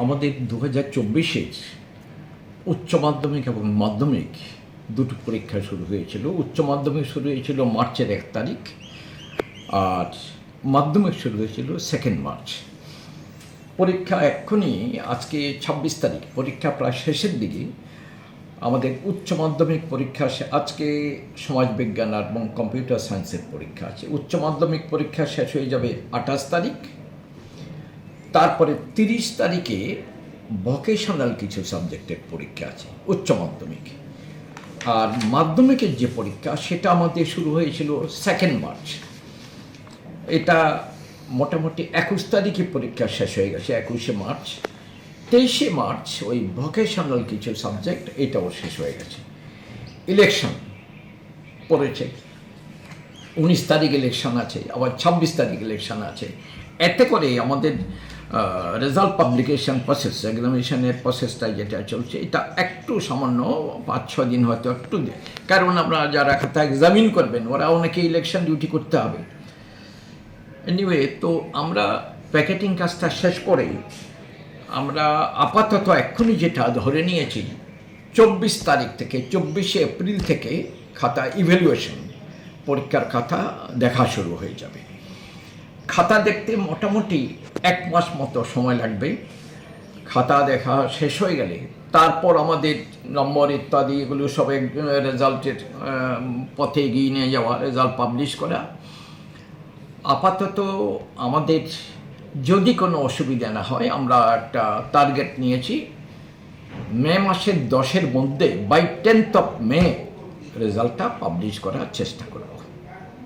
আমাদের দু হাজার চব্বিশের উচ্চ মাধ্যমিক এবং মাধ্যমিক দুটো পরীক্ষা শুরু হয়েছিল। উচ্চ মাধ্যমিক শুরু হয়েছিল মার্চের এক তারিখ আর মাধ্যমিক শুরু হয়েছিল সেকেন্ড মার্চ পরীক্ষা এক্ষুনি আজকে ছাব্বিশ তারিখ, পরীক্ষা প্রায় শেষের দিকে। আমাদের উচ্চ মাধ্যমিক পরীক্ষা আজকে সমাজবিজ্ঞান এবং কম্পিউটার সায়েন্সের পরীক্ষা আছে। উচ্চ মাধ্যমিক পরীক্ষা শেষ হয়ে যাবে আঠাশ তারিখ। তারপরে তিরিশ তারিখে ভোকেশনাল কিছু সাবজেক্টের পরীক্ষা আছে, উচ্চ মাধ্যমিক। আর মাধ্যমিকের যে পরীক্ষা, সেটা আমাদের শুরু হয়েছিল সেকেন্ড মার্চ এটা মোটামুটি একুশ তারিখে পরীক্ষা শেষ হয়ে গেছে, একুশে মার্চ তেইশে মার্চ ওই ভোকেশনাল কিছু সাবজেক্ট, এটাও শেষ হয়ে গেছে। ইলেকশন পড়েছে। উনিশ তারিখ ইলেকশন আছে, আবার ছাব্বিশ তারিখ ইলেকশন আছে। এতে করে আমাদের রেজাল্ট পাবলিকেশন প্রসেস এক্সামিনেশনের প্রসেসটা যেটা চলছে, এটা একটু সামান্য পাঁচ ছ দিন হয়তো একটু কারণ আপনারা যারা খাতা এক্সামিন করবেন, ওরা অনেকে ইলেকশন ডিউটি করতে হবে। এনিওয়ে তো আমরা প্যাকেটিং কাজটা শেষ করে আমরা আপাতত এক্ষুনি যেটা ধরে নিয়েছি, চব্বিশ তারিখ থেকে, চব্বিশে এপ্রিল থেকে খাতা ইভ্যালুয়েশন পরীক্ষার খাতা দেখা শুরু হয়ে যাবে। খাতা দেখতে মোটামুটি এক মাস মতো সময় লাগবে। খাতা দেখা শেষ হয়ে গেলে তারপর আমাদের নম্বর ইত্যাদি এগুলো সব রেজাল্টের পথে এগিয়ে নিয়ে যাওয়া, রেজাল্ট পাবলিশ করা। আপাতত আমাদের যদি কোনো অসুবিধা না হয়, আমরা একটা টার্গেট নিয়েছি। মে মাসের দশের মধ্যে বাই টেন্থ অফ মে রেজাল্টটা পাবলিশ করার চেষ্টা করব।